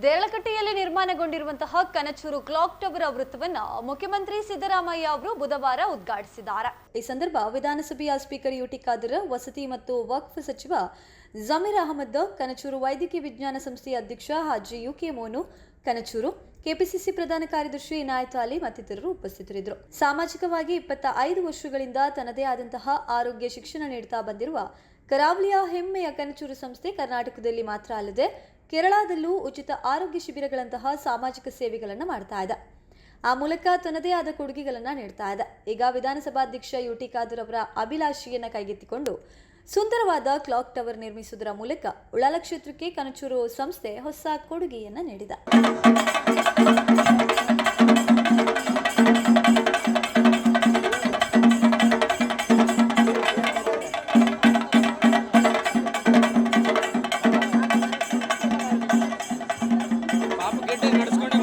ದೇರಳಕಟ್ಟೆಯಲ್ಲಿ ನಿರ್ಮಾಣಗೊಂಡಿರುವಂತಹ Kanachur clock tower ವೃತ್ತವನ್ನ ಮುಖ್ಯಮಂತ್ರಿ ಸಿದ್ದರಾಮಯ್ಯ ಅವರು ಬುಧವಾರ ಉದ್ಘಾಟಿಸಿದ್ದಾರೆ. ಈ ಸಂದರ್ಭ ವಿಧಾನಸಭೆಯ ಸ್ಪೀಕರ್ ಯುಟಿ ಖಾದರ್, ವಸತಿ ಮತ್ತು ವಕ್ಫ್ ಸಚಿವ ಜಮೀರ್ ಅಹಮದ್, ಕನಚೂರು ವೈದ್ಯಕೀಯ ವಿಜ್ಞಾನ ಸಂಸ್ಥೆಯ ಅಧ್ಯಕ್ಷ Haji U K Monu, Kanachur KPCC ಪ್ರಧಾನ ಕಾರ್ಯದರ್ಶಿ ಇನಾಯತ್ ಅಲಿ ಮತ್ತಿತರರು ಉಪಸ್ಥಿತರಿದ್ದರು. ಸಾಮಾಜಿಕವಾಗಿ ಇಪ್ಪತ್ತ ಐದು ವರ್ಷಗಳಿಂದ ತನ್ನದೇ ಆದಂತಹ ಆರೋಗ್ಯ ಶಿಕ್ಷಣ ನೀಡುತ್ತಾ ಬಂದಿರುವ ಕರಾವಳಿಯ ಹೆಮ್ಮೆಯ ಕನಚೂರು ಸಂಸ್ಥೆ ಕರ್ನಾಟಕದಲ್ಲಿ ಮಾತ್ರ ಅಲ್ಲದೆ ಕೇರಳದಲ್ಲೂ ಉಚಿತ ಆರೋಗ್ಯ ಶಿಬಿರಗಳಂತಹ ಸಾಮಾಜಿಕ ಸೇವೆಗಳನ್ನು ಮಾಡ್ತಾ ಇದೆ. ಆ ಮೂಲಕ ತನ್ನದೇ ಆದ ಕೊಡುಗೆಗಳನ್ನು ನೀಡ್ತಾ ಇದ್ದ ಈಗ ವಿಧಾನಸಭಾಧ್ಯಕ್ಷ ಯು ಟಿ ಖಾದರ್ ಅವರ ಅಭಿಲಾಷೆಯನ್ನು ಕೈಗೆತ್ತಿಕೊಂಡು ಸುಂದರವಾದ ಕ್ಲಾಕ್ ಟವರ್ ನಿರ್ಮಿಸುವುದರ ಮೂಲಕ ಉಳಾಲ ಕ್ಷೇತ್ರಕ್ಕೆ ಕನಚೂರು ಸಂಸ್ಥೆ ಹೊಸ ಕೊಡುಗೆಯನ್ನು ನೀಡಿದೆ. బాబు గడ్డ నడుచుకుంటే